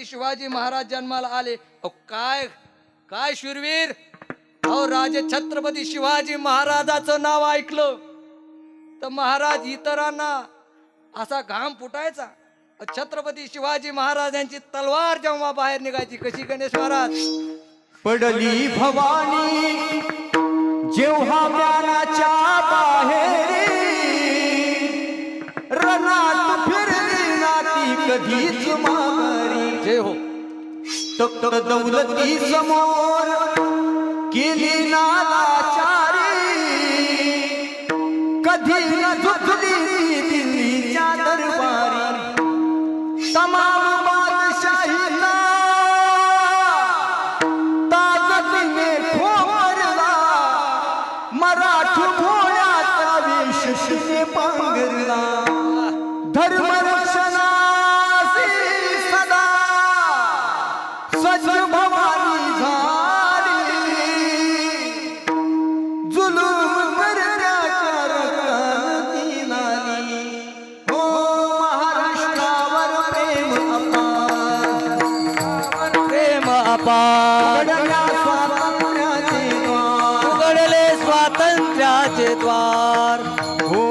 छत्रपती शिवाजी महाराज जन्माला आले. काय काय शूरवीर? अहो राजे छत्रपती शिवाजी महाराजाचं नाव ऐकलं. तर महाराज इतरांना असा घाम फुटायचा. छत्रपती शिवाजी महाराजांची तलवार जेव्हा बाहेर निघायची कशी गणेश महाराज? पडली भवानी जेव्हा कधीच माघारी. जय हो. तक्त दौलती समोर केली नालाचारी. कधी उघडले स्वातंत्र्याचे द्वार. हो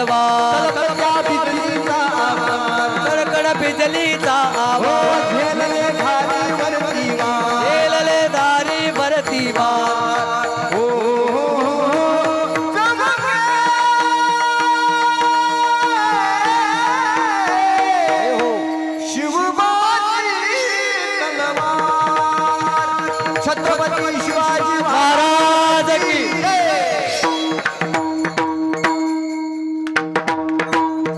तलवार कडकड बिजलीचा हो आवाज. झेलले भारी वरती वार. हो, हो, हो, चमके. शिवबाजी तलवार छत्रपती शिवाजी महाराज